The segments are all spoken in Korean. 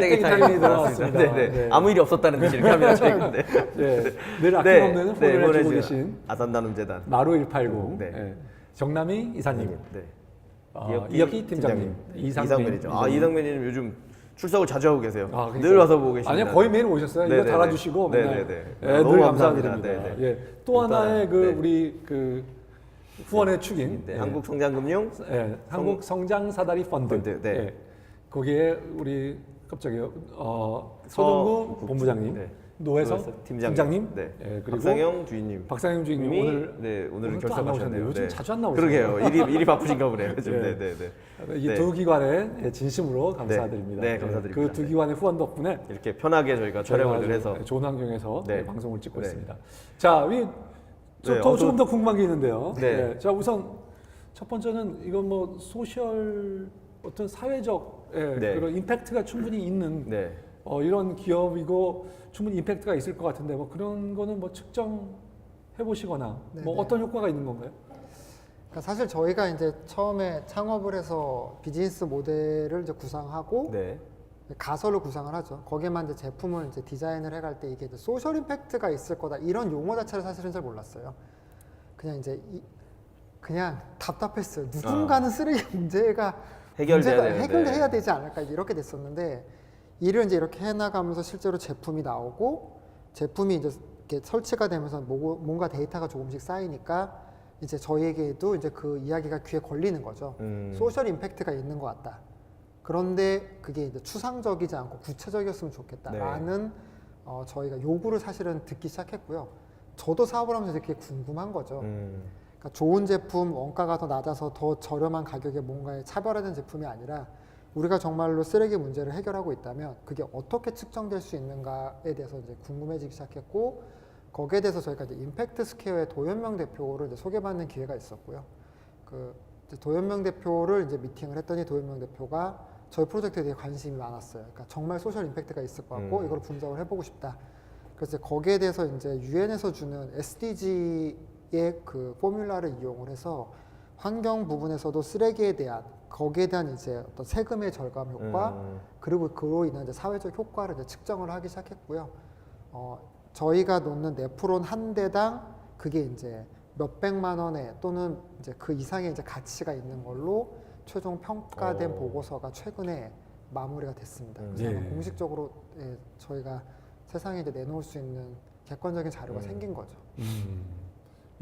네, 깔때기 타임이 돌아왔습니다. 네, 네. 네. 아무 일이 없었다는 듯이 이렇게 합니다. 저희가. 네. 네, 늘 아낌없는 후원을 해주고. 계신 아산나눔 재단. 마루 189 네. 예, 정남희 이사님, 네. 어, 이혁기 팀장님, 이상민 이상민이죠. 아 이상민님 요즘 출석을 자주 하고 계세요. 아, 그러니까요. 늘 와서 보고 계십니다. 아니요 거의 매일 오셨어요. 이거 네네네. 달아주시고 맨날 네네네. 예, 아, 너무 늘 감사합니다. 감사드립니다. 네네. 예, 또또 하나의 하나, 그 네. 우리 그 후원의 축인 네, 예, 한국 성장금융 예, 한국 성장 사다리 펀드. 펀드, 네. 예, 거기에 우리 갑자기요 어, 서- 서동구 국장, 본부장님, 네. 노회서 팀장님, 네. 예, 그리고 박상영 주인님. 박상영 주임님 님이, 오늘 네 오늘은 오늘 또안 결석하셨네요. 나오셨네요. 요즘 네. 자주 안 나오시네요. 그러게요. 일이 일이 바쁘신가 보네요. 요즘. 네. 네, 네, 네. 이 네. 두 기관에 예, 진심으로 감사드립니다. 네, 감사드립니다. 그두 기관의 후원 덕분에 이렇게 편하게 저희가 촬영을 늘 해서 저희가 좋은 환경에서 네. 방송을 찍고 네. 있습니다. 자, 이, 저, 네, 더, 어, 조금 더 궁금한 게 있는데요. 네. 자, 우선 첫 번째는 이건 뭐 소셜 어떤 사회적 예, 네. 그런 임팩트가 충분히 있는 네. 어, 이런 기업이고 충분히 임팩트가 있을 것 같은데 뭐 그런 거는 뭐 측정해 보시거나 네, 뭐 네. 어떤 효과가 있는 건가요? 그러니까 사실 저희가 이제 처음에 창업을 해서 비즈니스 모델을 이제 구상하고 네. 가설을 구상을 하죠. 거기에만 이제 제품을 이제 디자인을 해갈 때 이게 이제 소셜 임팩트가 있을 거다 이런 용어 자체를 사실은 잘 몰랐어요. 그냥 이제 이, 그냥 답답했어요. 누군가는 쓰레기 문제가 아. 해결돼야 되는데. 해결해야 되지 않을까 이렇게 됐었는데 일을 이제 이렇게 해나가면서 실제로 제품이 나오고 제품이 이제 이렇게 설치가 되면서 뭐- 뭔가 데이터가 조금씩 쌓이니까 이제 저희에게도 이제 그 이야기가 귀에 걸리는 거죠. 음. 소셜 임팩트가 있는 것 같다. 그런데 그게 이제 추상적이지 않고 구체적이었으면 좋겠다라는 어, 저희가 요구를 사실은 듣기 시작했고요. 저도 사업을 하면서 되게 궁금한 거죠. 음. 그러니까 좋은 제품, 원가가 더 낮아서 더 저렴한 가격에 뭔가에 차별화된 제품이 아니라 우리가 정말로 쓰레기 문제를 해결하고 있다면 그게 어떻게 측정될 수 있는가에 대해서 이제 궁금해지기 시작했고 거기에 대해서 저희가 이제 임팩트 스퀘어의 도현명 대표를 이제 소개받는 기회가 있었고요. 그 도현명 대표를 이제 미팅을 했더니 도현명 대표가 저희 프로젝트에 대해 관심이 많았어요. 그러니까 정말 소셜 임팩트가 있을 것 같고 음. 이걸 분석을 해보고 싶다. 그래서 거기에 대해서 이제 유엔에서 주는 SDG의 그 포뮬라를 이용을 해서 환경 부분에서도 쓰레기에 대한 거기에 대한 이제 어떤 세금의 절감 효과 음. 그리고 그로 인한 이제 사회적 효과를 이제 측정을 하기 시작했고요. 어, 저희가 놓는 네프론 한 대당 그게 이제 몇 백만 원에 또는 이제 그 이상의 이제 가치가 있는 걸로 최종 평가된 어. 보고서가 최근에 마무리가 됐습니다. 음. 그래서 예. 아마 공식적으로 예, 저희가 세상에 이제 내놓을 수 있는 객관적인 자료가 음. 생긴 거죠. 음,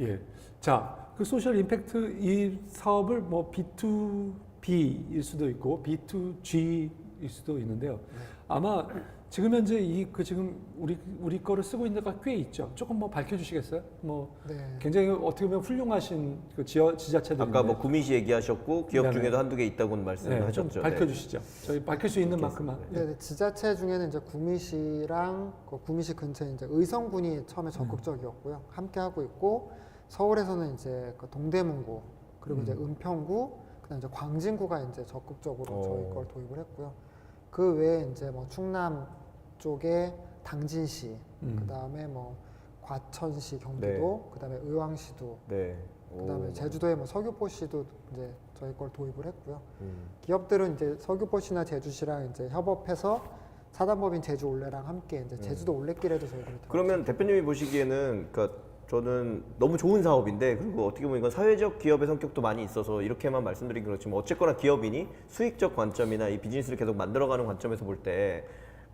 예. 자, 그 소셜 임팩트 이 사업을 뭐 B2B일 수도 있고 B2G일 수도 있는데요. 네. 아마 지금 현재 이 그 지금 우리 우리 거를 쓰고 있는 데가 꽤 있죠. 조금 뭐 밝혀주시겠어요? 뭐 네. 굉장히 어떻게 보면 훌륭하신 그 지어, 지자체들인데 아까 뭐 구미시 얘기하셨고 기업 네네. 중에도 한두 개 있다고는 네, 말씀하셨죠. 좀 밝혀주시죠. 저희 밝힐 수 있는 만큼만. 네, 네, 지자체 중에는 이제 구미시랑 그 구미시 근처에 이제 의성군이 처음에 적극적이었고요. 함께 하고 있고 서울에서는 이제 그 동대문구 그리고 이제 은평구 그다음 이제 광진구가 이제 적극적으로 어. 저희 걸 도입을 했고요. 그 외에 이제 뭐 충남 쪽에 당진시, 음. 그다음에 뭐 과천시 경기도, 그다음에 의왕시도, 네. 오. 그다음에 제주도에 뭐 서귀포시도 이제 저희 걸 도입을 했고요. 음. 기업들은 이제 서귀포시나 제주시랑 이제 협업해서 사단법인 제주 올레랑 함께 이제 제주도 올레길에도 음. 그러면 대표님이 보시기에는 그러니까 저는 너무 좋은 사업인데 그리고 어떻게 보면 이건 사회적 기업의 성격도 많이 있어서 이렇게만 말씀드리긴 그렇지만 어쨌거나 기업인이 수익적 관점이나 이 비즈니스를 계속 만들어가는 관점에서 볼 때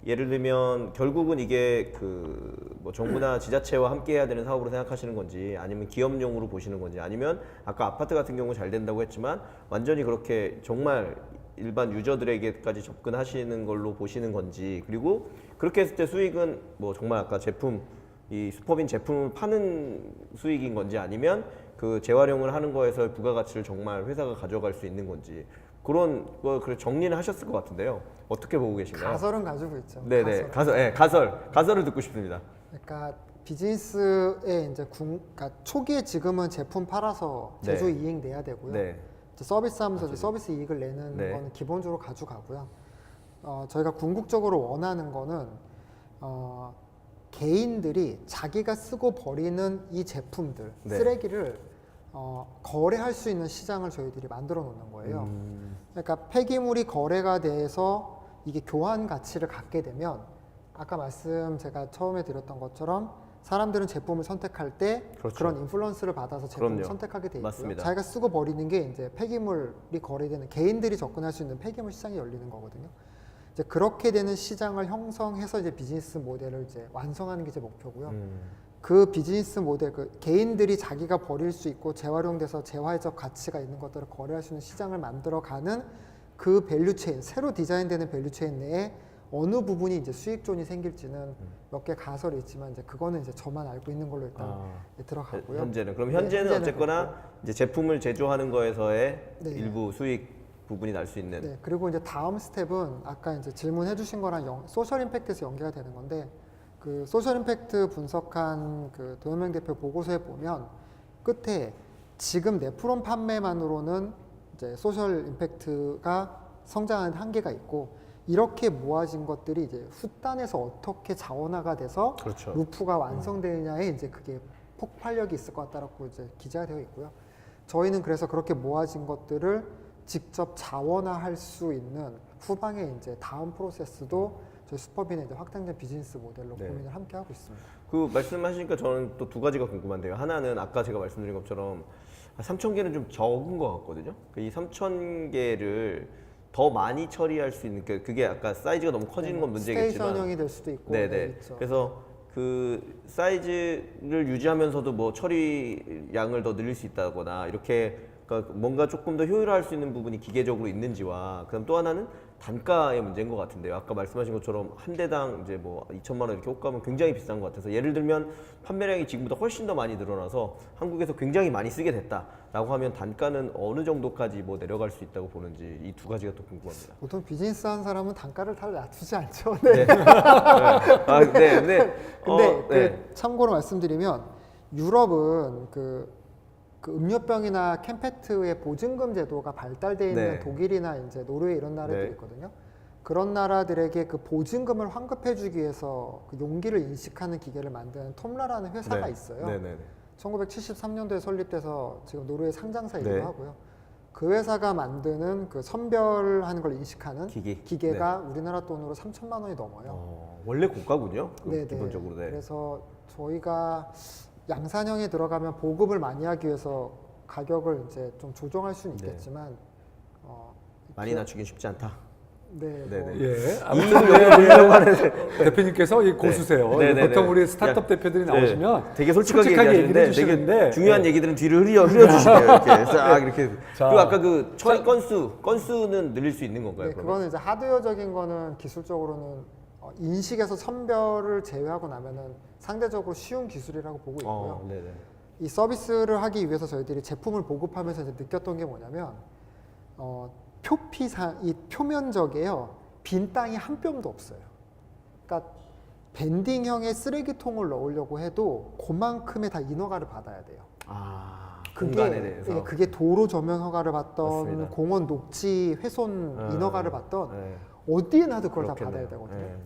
예를 들면 결국은 이게 그 뭐 정부나 지자체와 함께 해야 되는 사업으로 생각하시는 건지 아니면 기업용으로 보시는 건지 아니면 아까 아파트 같은 경우 잘 된다고 했지만 완전히 그렇게 정말 일반 유저들에게까지 접근하시는 걸로 보시는 건지 그리고 그렇게 했을 때 수익은 뭐 정말 아까 제품 이 수법인 제품을 파는 수익인 건지 아니면 그 재활용을 하는 거에서 부가가치를 정말 회사가 가져갈 수 있는 건지 그런 거 그래 정리는 하셨을 것 같은데요. 어떻게 보고 계신가요? 가설은 가지고 있죠. 네네 가설. 가설, 네, 가설 가설을 듣고 싶습니다. 그러니까 비즈니스에 이제 궁, 그러니까 초기에 지금은 제품 팔아서 네. 제조 이익 내야 되고요. 네, 이제 서비스하면서 이제 서비스 이익을 내는 네. 거는 기본적으로 가져가고요. 어, 저희가 궁극적으로 원하는 거는 어, 개인들이 자기가 쓰고 버리는 이 제품들 네. 쓰레기를 어, 거래할 수 있는 시장을 저희들이 만들어 놓는 거예요. 음, 그러니까 폐기물이 거래가 돼서 이게 교환 가치를 갖게 되면 아까 말씀 제가 처음에 드렸던 것처럼 사람들은 제품을 선택할 때 그렇죠. 그런 인플루언스를 받아서 제품을 그럼요. 선택하게 돼 있고요. 맞습니다. 자기가 쓰고 버리는 게 이제 폐기물이 거래되는 개인들이 접근할 수 있는 폐기물 시장이 열리는 거거든요. 이제 그렇게 되는 시장을 형성해서 이제 비즈니스 모델을 이제 완성하는 게 제 목표고요. 음. 그 비즈니스 모델, 그 개인들이 자기가 버릴 수 있고 재활용돼서 재화적 가치가 있는 것들을 거래할 수 있는 시장을 만들어가는 그 밸류 체인, 새로 디자인되는 밸류 체인 내에 어느 부분이 이제 수익존이 생길지는 몇개 가설이 있지만 이제 그거는 이제 저만 알고 있는 걸로 일단 아. 들어가고요. 현재는 그럼 네, 현재는 현재는 어쨌거나 이제 제품을 제조하는 거에서의 네. 일부 수익 부분이 날 수 있는 네, 그리고 이제 다음 스텝은 아까 이제 질문해 주신 거랑 연- 소셜 임팩트에서 연계가 되는 건데 그 소셜 임팩트 분석한 그 도현명 대표 보고서에 보면 끝에 지금 네프론 판매만으로는 이제 소셜 임팩트가 성장하는 한계가 있고 이렇게 모아진 것들이 이제 후단에서 어떻게 자원화가 돼서 그렇죠. 루프가 완성되느냐에 이제 그게 폭발력이 있을 것 같다라고 이제 기재가 되어 있고요. 저희는 그래서 그렇게 모아진 것들을 직접 자원화할 수 있는 후방에 이제 다음 프로세스도 저희 슈퍼빈의 이제 확장된 비즈니스 모델로 네. 고민을 함께 하고 있습니다. 그 말씀하시니까 저는 또 두 가지가 궁금한데요. 하나는 아까 제가 말씀드린 것처럼 3천 개는 좀 적은 것 같거든요. 그이 3천 개를 더 많이 처리할 수 있는 그- 그게 아까 사이즈가 너무 커지는 건 문제겠지만 스테이션형이 될 수도 있고 네네. 네, 있죠. 그래서 그 사이즈를 유지하면서도 뭐 처리 양을 더 늘릴 수 있다거나 이렇게 그러니까 뭔가 조금 더 효율화할 수 있는 부분이 기계적으로 있는지와 그다음 또 하나는 단가의 문제인 것 같은데요. 아까 말씀하신 것처럼 한 대당 이제 뭐 2천만 원 이렇게 호가면 굉장히 비싼 것 같아서 예를 들면 판매량이 지금보다 훨씬 더 많이 늘어나서 한국에서 굉장히 많이 쓰게 됐다라고 하면 단가는 어느 정도까지 뭐 내려갈 수 있다고 보는지 이 두 가지가 또 궁금합니다. 보통 비즈니스 하는 사람은 단가를 다 낮추지 않죠. 네. 네. 아, 네, 근데 근데 어, 그 네. 참고로 말씀드리면 유럽은 그, 그 음료병이나 캠페트의 보증금 제도가 발달되어 있는 네. 독일이나 이제 노르웨이 이런 나라들이 네. 있거든요. 그런 나라들에게 그 보증금을 환급해주기 위해서 그 용기를 인식하는 기계를 만드는 톰라라는 회사가 네. 있어요. 네 네 네. 1973년도에 설립돼서 지금 노르웨이 상장사이기도 네. 하고요. 그 회사가 만드는 그 선별하는 걸 인식하는 기기. 기계가 우리나라 돈으로 3천만 원이 넘어요. 어, 원래 고가군요. 그 네네. 기본적으로 네. 그래서 저희가 양산형에 들어가면 보급을 많이 하기 위해서 가격을 이제 좀 조정할 수는 네. 있겠지만 어, 많이 낮추긴 쉽지 않다. 네, 네네. 뭐 예. 이 아무튼 하는데 대표님께서 이 고수세요. 네, 네, 보통 네. 우리 스타트업 네. 대표들이 네. 나오시면 되게 솔직하게, 얘기하시는데 얘기를 해주시는데 되게 중요한 네. 얘기들은 뒤를 흐려 흐려 주시네요. 이렇게 싹 이렇게. 자. 그리고 아까 그 처리 건수 건수는 늘릴 수 있는 건가요? 네, 그러면? 그거는 이제 하드웨어적인 거는 기술적으로는 어, 인식에서 선별을 제외하고 나면은 상대적으로 쉬운 기술이라고 보고 있고요. 어, 네네. 이 서비스를 하기 위해서 저희들이 제품을 보급하면서 이제 느꼈던 게 뭐냐면 어, 표피상 이 표면적에요 빈 땅이 한 뼘도 없어요. 그러니까 밴딩형의 쓰레기통을 넣으려고 해도 그만큼의 다 인허가를 받아야 돼요. 아 그게. 예, 그게 도로 조명 허가를 받던 맞습니다. 공원 녹지 훼손 아, 인허가를 받던 네. 어디에 놔도 그걸 다 그렇겠네요. 받아야 되거든요. 네.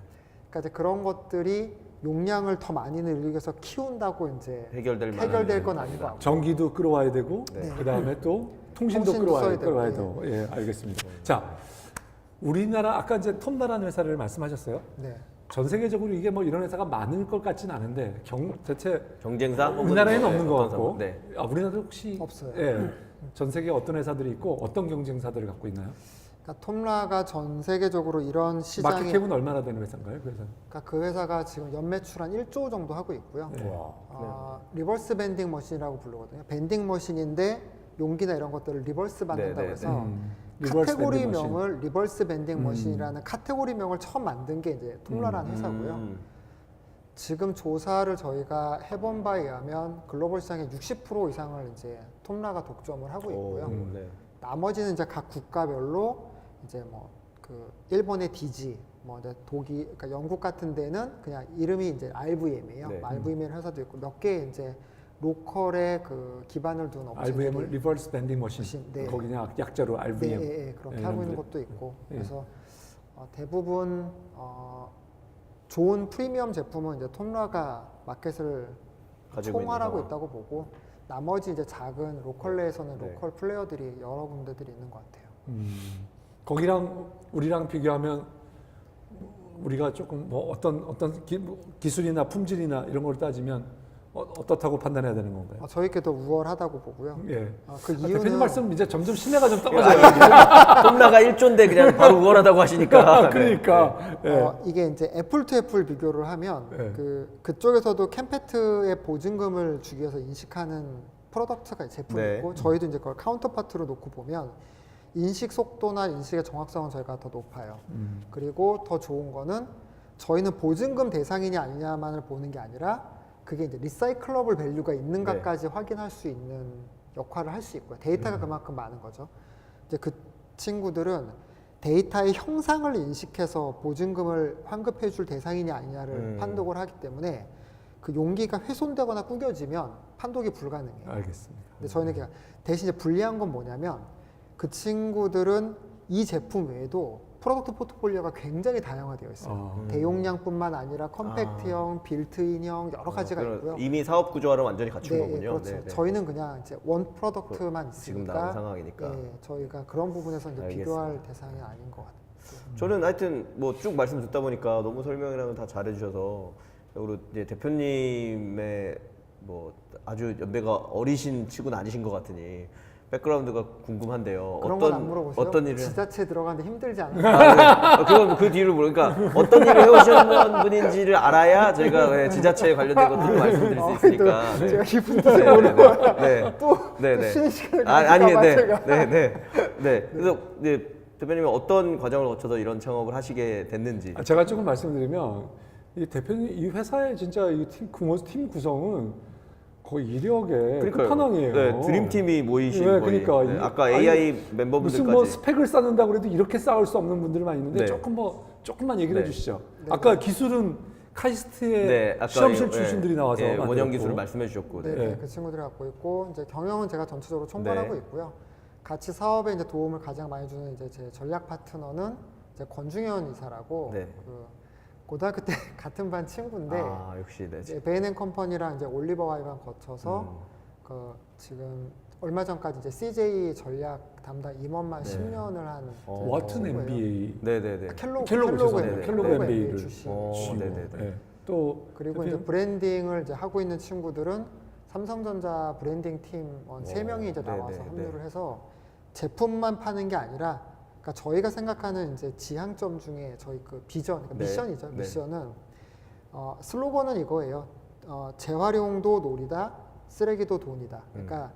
그러니까 이제 그런 것들이 용량을 더 많이 늘리기 위해서 키운다고 이제 해결될 만한 해결될 건 문제는 아닌 것 같고. 전기도 끌어와야 되고 네. 그다음에 또 통신도 통신도 끌어와야, 써야 끌어와야 되고. 예, 알겠습니다. 자, 우리나라 아까 이제 톰나라는 회사를 말씀하셨어요. 네. 전 세계적으로 이게 뭐 이런 회사가 많을 것 같지는 않은데 경 대체 경쟁사 혹은 우리나라에는 뭐, 없는 네, 것 어떤 같고? 네. 아, 우리나라도 혹시 없어요. 예, 전 세계 어떤 회사들이 있고 어떤 경쟁사들을 갖고 있나요? 그러니까 톰라가 전 세계적으로 이런 시장에 마켓캡은 얼마나 되는 회사인가요? 그 회사는? 그러니까 그 회사가 지금 연매출 한 1조 정도 하고 있고요. 네. 어, 리버스 밴딩 머신이라고 부르거든요. 밴딩 머신인데 용기나 이런 것들을 리버스 받는다고 네, 네, 해서 음. 카테고리명을 리버스 밴딩 음. 머신이라는 카테고리명을 처음 만든 게 이제 톰라라는 회사고요. 음, 지금 조사를 저희가 해본 바에 의하면 글로벌 시장의 60% 이상을 이제 톰라가 독점을 하고 있고요. 오, 음. 네. 나머지는 이제 각 국가별로 이제 뭐 그 일본의 DG, 뭐 이제 독일, 그러니까 영국 같은 데는 그냥 이름이 이제 RVM이에요. 네. RVM 회사도 있고 몇 개 이제 로컬에 그 기반을 둔 업체들이 RVM을 리버스 밴딩 머신. 네. 거기 그냥 약자로 네, RVM. 예, 예, 그렇게 예, 하고 있는. 것도 있고 예. 그래서 어, 대부분 어, 좋은 프리미엄 제품은 이제 톰라가 마켓을 총괄하고. 있다고 보고 나머지 이제 작은 로컬 내에서는 네. 로컬 플레이어들이 여러 군데들이 있는 것 같아요. 음, 거기랑 우리랑 비교하면 우리가 조금 뭐 어떤 어떤 기, 뭐 기술이나 품질이나 이런 걸 따지면 어, 어떻다고 판단해야 되는 건가요? 어, 저희께도 우월하다고 보고요. 예. 어, 그 아, 이유는 대표님 말씀 이제 점점 신뢰가 좀 떨어져요. 홈나가 1조인데 그냥 바로 우월하다고 하시니까. 네. 그러니까 예. 어, 이게 이제 애플 투 애플 비교를 하면 네. 그 그쪽에서도 캠페트의 보증금을 주기 위해서 인식하는 프로덕트가 제품이 네. 있고 저희도 이제 그걸 카운터파트로 놓고 보면 인식 속도나 인식의 정확성은 저희가 더 높아요. 음. 그리고 더 좋은 거는 저희는 보증금 대상이냐 아니냐만을 보는 게 아니라 그게 이제 리사이클러블 밸류가 있는가까지 확인할 수 있는 역할을 할 수 있고요. 데이터가 그만큼 많은 거죠. 이제 그 친구들은 데이터의 형상을 인식해서 보증금을 환급해 줄 대상이냐 아니냐를 음. 판독을 하기 때문에 그 용기가 훼손되거나 구겨지면 판독이 불가능해요. 알겠습니다. 근데 저희는 그냥 대신 이제 불리한 건 뭐냐면 그 친구들은 이 제품 외에도 프로덕트 포트폴리오가 굉장히 다양화되어 있어요. 아, 대용량뿐만 아니라 컴팩트형, 빌트인형 여러 가지가 어, 그럼 있고요. 이미 사업 구조화를 완전히 갖춘 네, 예, 거군요. 그렇죠. 네, 네. 저희는 그냥 이제 원 프로덕트만 지금 있으니까 나온 상황이니까. 예, 저희가 그런 부분에서 이제 알겠습니다. 비교할 대상이 아닌 것 같아요. 저는 하여튼 뭐 쭉 말씀 듣다 보니까 너무 설명이랑 다 잘해주셔서 그리고 이제 대표님의 뭐 아주 연배가 어리신 치고는 아니신 것 같으니 백그라운드가 궁금한데요. 그런 어떤 건안 물어보세요. 어떤 일을 지자체 들어가는데 힘들지 않아요? 아, 네. 그건 그 뒤를 모르니까 어떤 일을 해오셨는 분인지를 알아야 저희가 네, 지자체에 관련된 것들도 말씀드릴 수 있으니까. 네. 제가 깊은 네, 뜻을 네, 모르고 네, 네. 또, 네, 또 네. 쉬는 시간을 아, 아니, 봐 네, 제가 네, 네, 네. 그래서 네, 대표님은 어떤 과정을 거쳐서 이런 창업을 하시게 됐는지. 아, 제가 조금 말씀드리면 이 대표님 이 회사의 진짜 이팀 팀 구성은 거의 이력의. 끝판왕이에요. 네, 드림팀이 모이신 네, 거의. 그러니까 네, 이- 아까 아니, AI 무슨 멤버분들까지. 뭐 스펙을 쌓는다고 그래도 이렇게 쌓을 수 없는 분들이 많이 있는데 네. 조금 뭐 조금만 얘기를 네. 해주시죠. 네, 아까 기술은 카이스트의 네, 시험실 예, 출신들이 예, 나와서 예, 원형. 기술을 말씀해 주셨고. 네, 네. 네, 네. 그 친구들이 갖고 있고 이제 경영은 제가 전체적으로 총괄하고 네. 있고요. 같이 사업에 이제 도움을 가장 많이 주는 이제 제 전략 파트너는 이제 권중현 이사라고 네. 그 고등학교 때 같은 반 친구인데 아, 역시 네. 이제 베인 앤 컴퍼니랑 이제 올리버 와이랑 거쳐서 음. 그 지금 얼마 전까지 이제 CJ 전략 담당 임원만 네. 10년을 한 어. 와튼 친구예요. MBA 네, 네, 네. 켈로그 켈로그 켈로그 죄송해요. MBA, 켈로그 켈로그 MBA 를 MBA 출신. 어, 지금, 네, 네, 네. 예. 또 그리고 이제 대표님? 브랜딩을 이제 하고 있는 친구들은 삼성전자 브랜딩 팀원 세 오, 명이 이제 네, 나와서 네, 합류를 해서 제품만 파는 게 아니라 그러니까 저희가 생각하는 이제 지향점 중에 저희 그 비전, 그러니까 네, 미션이죠. 네. 미션은 어, 슬로건은 이거예요. 어, 재활용도 놀이다, 쓰레기도 돈이다. 그러니까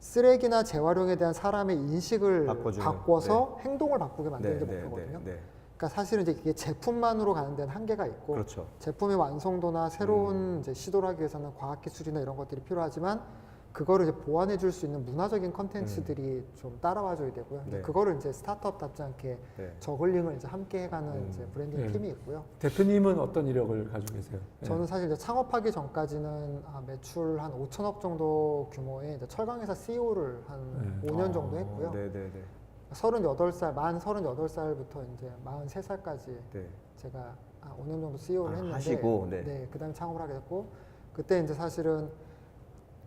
쓰레기나 재활용에 대한 사람의 인식을 바꿔주는, 바꿔서 행동을 바꾸게 만드는 네, 게 네, 목표거든요. 네, 네. 그러니까 사실은 이제 이게 제품만으로 가는 데는 한계가 있고 그렇죠. 제품의 완성도나 새로운 음. 이제 시도를 하기 위해서는 과학 기술이나 이런 것들이 필요하지만 그거를 이제 보완해 줄 수 있는 문화적인 컨텐츠들이 좀 따라와 줘야 되고요. 근데 음. 네. 그거를 이제 스타트업답지 않게 네. 저글링을 이제 함께 해가는 음. 이제 브랜딩 네. 팀이 있고요. 대표님은 어떤 이력을 가지고 계세요? 예. 저는 사실 이제 창업하기 전까지는 아, 매출 한 5천억 정도 규모의 이제 철강회사 CEO를 한 네. 5년 정도 아, 했고요. 네, 네, 네. 38살, 만 38살부터 이제 43살까지 네. 제가 아, 5년 정도 CEO를 아, 했는데 하시고, 네. 그다음에 창업을 하게 됐고 그때 이제 사실은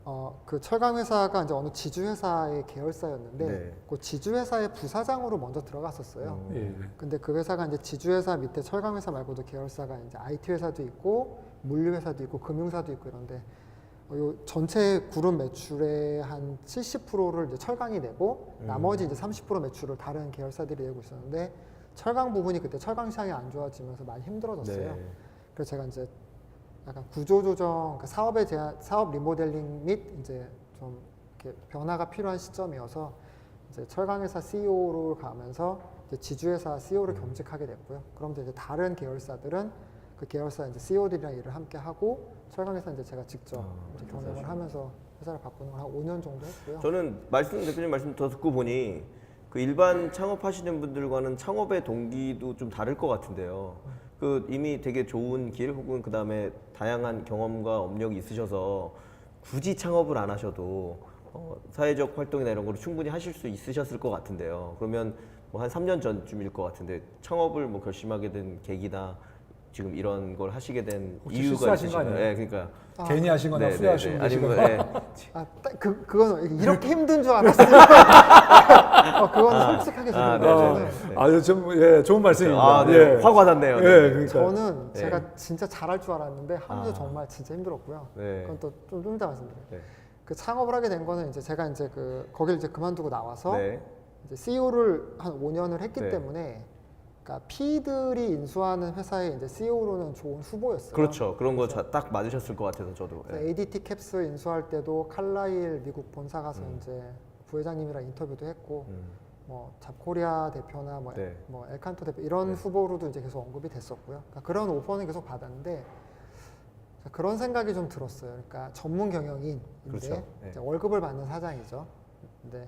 어, 그 철강 회사가 이제 어느 지주 회사의 계열사였는데 네. 그 지주 회사의 부사장으로 먼저 들어갔었어요. 음. 예. 근데 그 회사가 이제 지주 회사 밑에 철강 회사 말고도 계열사가 이제 IT 회사도 있고 물류 회사도 있고 금융사도 있고 이런데 어, 요 전체 그룹 매출의 한 70%를 이제 철강이 내고 음. 나머지 이제 30% 매출을 다른 계열사들이 내고 있었는데 철강 부분이 그때 철강 시장이 안 좋아지면서 많이 힘들어졌어요. 네. 그래서 제가 이제 약간 구조조정, 그러니까 사업에 대한 사업 리모델링 및 이제 좀 이렇게 변화가 필요한 시점이어서 이제 철강회사 CEO로 가면서 이제 지주회사 CEO를 겸직하게 됐고요. 그럼 이제 다른 계열사들은 그 계열사 이제 CEO들이랑 일을 함께 하고 철강회사 이제 제가 직접 아, 이제. 경영을 하면서 회사를 바꾸는 걸 한 5년 정도 했고요. 저는 말씀 대표님 말씀 더 듣고 보니 그 일반 창업하시는 분들과는 창업의 동기도 좀 다를 것 같은데요. 그 이미 되게 좋은 길 혹은 그 다음에 다양한 경험과 업력이 있으셔서 굳이 창업을 안 하셔도 어, 사회적 활동이나 이런 거를 충분히 하실 수 있으셨을 것 같은데요. 그러면 뭐 한 3년 전쯤일 것 같은데 창업을 뭐 결심하게 된 계기나 지금 이런 걸 하시게 된 혹시 이유가 실수하신 거 있으신가요? 아니에요? 네, 그러니까 아, 괜히 하신 거나 네, 후회하신 네, 거 네. 아니면 아니면 네. 아, 딱 그, 그건 이렇게 힘든 줄 알았어요. 어, 그건 솔직하게 아, 저는 네, 저는, 네, 네. 아, 좀 예, 좋은 말씀입니다. 아, 네. 예. 화가 났네요. 예, 네. 그러니까. 저는 네. 제가 진짜 잘할 줄 알았는데 하면서 아. 정말 진짜 힘들었고요. 네. 그건 또좀 좀 이따 말씀드릴게요. 네. 그 창업을 하게 된 거는 이제 제가 이제 그 거기를 이제 그만두고 나와서 네. 이제 CEO를 한 5년을 했기 네. 때문에 그러니까 P들이 인수하는 회사에 이제 CEO로는 좋은 후보였어요. 그렇죠. 그런 거 딱 맞으셨을 것 같아서 저도. 네. ADT 캡스 인수할 때도 칼라일 미국 본사 가서 음. 이제 부회장님이랑 인터뷰도 했고 음. 뭐 잡코리아 대표나 뭐, 네. 뭐 엘칸토 대표 이런 네. 후보로도 이제 계속 언급이 됐었고요. 그러니까 그런 오퍼는 계속 받았는데 자, 그런 생각이 좀 들었어요. 그러니까 전문 경영인인데 그렇죠. 네. 월급을 받는 사장이죠. 근데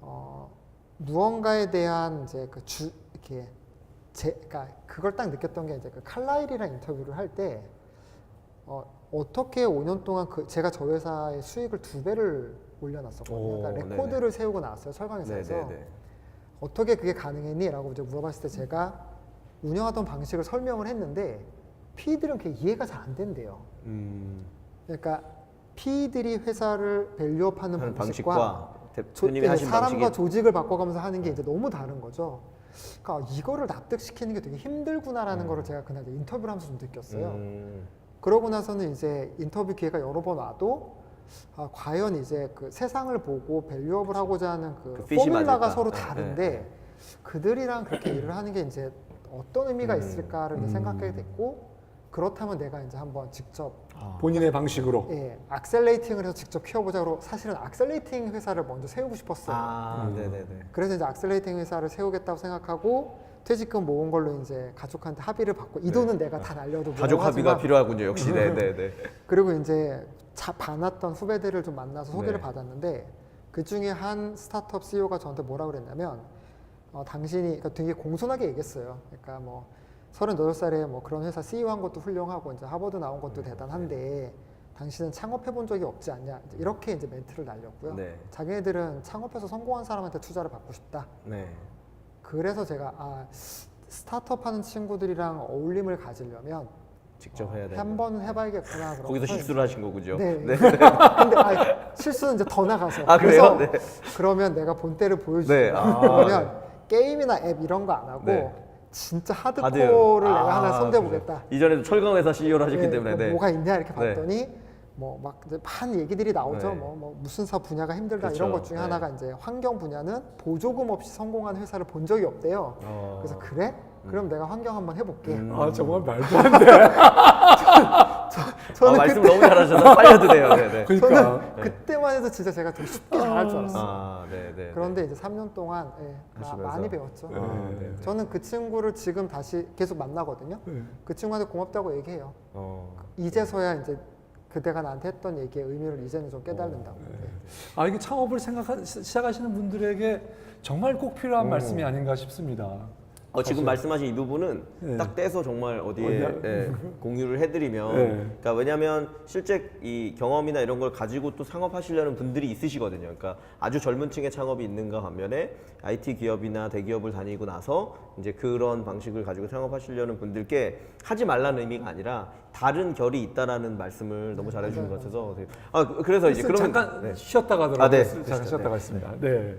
어, 무언가에 대한 이제 그 주 이렇게 제 그러니까 그걸 딱 느꼈던 게 이제 그 칼라일이랑 인터뷰를 할때 어, 어떻게 5년 동안 그 제가 저 회사의 수익을 두 배를 올려놨었거든요. 오, 그러니까 네네. 레코드를 세우고 나왔어요 철강 네, 회사에서. 네, 네. 어떻게 그게 가능했니?라고 이제 물어봤을 때 제가 운영하던 방식을 설명을 했는데 P들은 그게 이해가 잘 안 된대요. 음. 그러니까 P들이 회사를 밸류업하는 하는 방식과, 방식과 조, 사람과 방식이 조직을 바꿔가면서 하는 게 이제 너무 다른 거죠. 그러니까 이거를 납득시키는 게 되게 힘들구나라는 음. 거를 제가 그날 인터뷰를 하면서 좀 느꼈어요. 음. 그러고 나서는 이제 인터뷰 기회가 여러 번 와도 아, 과연 이제 그 세상을 보고 밸류업을 하고자 하는 그, 그 포뮬라가? 서로 네, 다른데 네, 그들이랑 그렇게 일을 하는 게 이제 어떤 의미가 음. 있을까를 음. 생각하게 됐고 그렇다면 내가 이제 한번 직접 아. 본인의 방식으로. 예, 악셀레이팅을 해서 직접 키워보자고 사실은 악셀레이팅 회사를 먼저 세우고 싶었어요. 아, 음. 네, 네, 네. 그래서 이제 악셀레이팅 회사를 세우겠다고 생각하고 퇴직금 모은 걸로 이제 가족한테 합의를 받고 이 돈은 내가 다 날려도 네. 가족 합의가 하지만 필요하군요. 역시. 네, 네, 네. 그리고 이제 자, 반았던 후배들을 좀 만나서 소개를 네. 받았는데 그 중에 한 스타트업 CEO가 저한테 뭐라 그랬냐면 어, 당신이 그러니까 되게 공손하게 얘기했어요. 그러니까 뭐 38살에 뭐 그런 회사 CEO 한 것도 훌륭하고 이제 하버드 나온 것도 대단한데 당신은 창업해 본 적이 없지 않냐 이제 이렇게 이제 멘트를 날렸고요. 네. 자기네들은 창업해서 성공한 사람한테 투자를 받고 싶다. 네. 그래서 제가 아 스타트업 하는 친구들이랑 어울림을 가지려면 직접 해야 돼. 한 번은 해봐야겠구나. 거기서 실수를 하신 거군요. 네. 근데 아, 실수는 이제 더 나가서. 아, 그래요? 네. 그러면 내가 본때를 보여주고 네. 아, 그러면 게임이나 앱 이런 거 안 하고 네. 진짜 하드. 하드코어를 아, 내가 하나 손대보겠다. 이전에도 철강 회사 CEO를 하셨기 네, 때문에 뭐 네. 뭐가 있냐 이렇게 네. 봤더니 뭐막한 얘기들이 나오죠. 네. 뭐, 뭐 무슨 사 분야가 힘들다 그렇죠. 이런 것 중에 네. 하나가 이제 환경 분야는 보조금 없이 성공한 회사를 본 적이 없대요. 어. 그래서 그래? 그럼 내가 환경 한번 해볼게. 음. 아 정말 말도 안 돼. 아, 저는 말씀 그때 너무 잘하셔서 빨려도 돼요. 네, 네. 그러니까 저는 그때만 해도 진짜 제가 되게 쉽게 잘할 줄 알았어요. 아, 네, 네. 그런데 이제 3년 동안 예, 마- 하시면서. 많이 배웠죠. 네. 아, 네. 저는 그 친구를 지금 다시 계속 만나거든요. 네. 그 친구한테 고맙다고 얘기해요. 어. 이제서야 이제 그대가 나한테 했던 얘기의 의미를 이제는 좀 깨달는다고. 네. 아 이게 창업을 생각 시작하시는 분들에게 정말 꼭 필요한 오. 말씀이 아닌가 싶습니다. 어, 지금 말씀하신 이 부분은 네. 딱 떼서 정말 어디에 어디야? 예, 공유를 해드리면, 네. 그러니까 왜냐하면 실제 이 경험이나 이런 걸 가지고 또 창업하시려는 분들이 있으시거든요. 그러니까 아주 젊은 층의 창업이 있는가 반면에 IT 기업이나 대기업을 다니고 나서 이제 그런 방식을 가지고 창업하시려는 분들께 하지 말라는 의미가 아니라 다른 결이 있다라는 말씀을 너무 잘해주는 것 같아서 아 그- 그래서 이제 그러면 잠깐 네. 쉬었다 가더라고요. 아, 네. 잠깐. 쉬었다가 네. 있습니다. 네.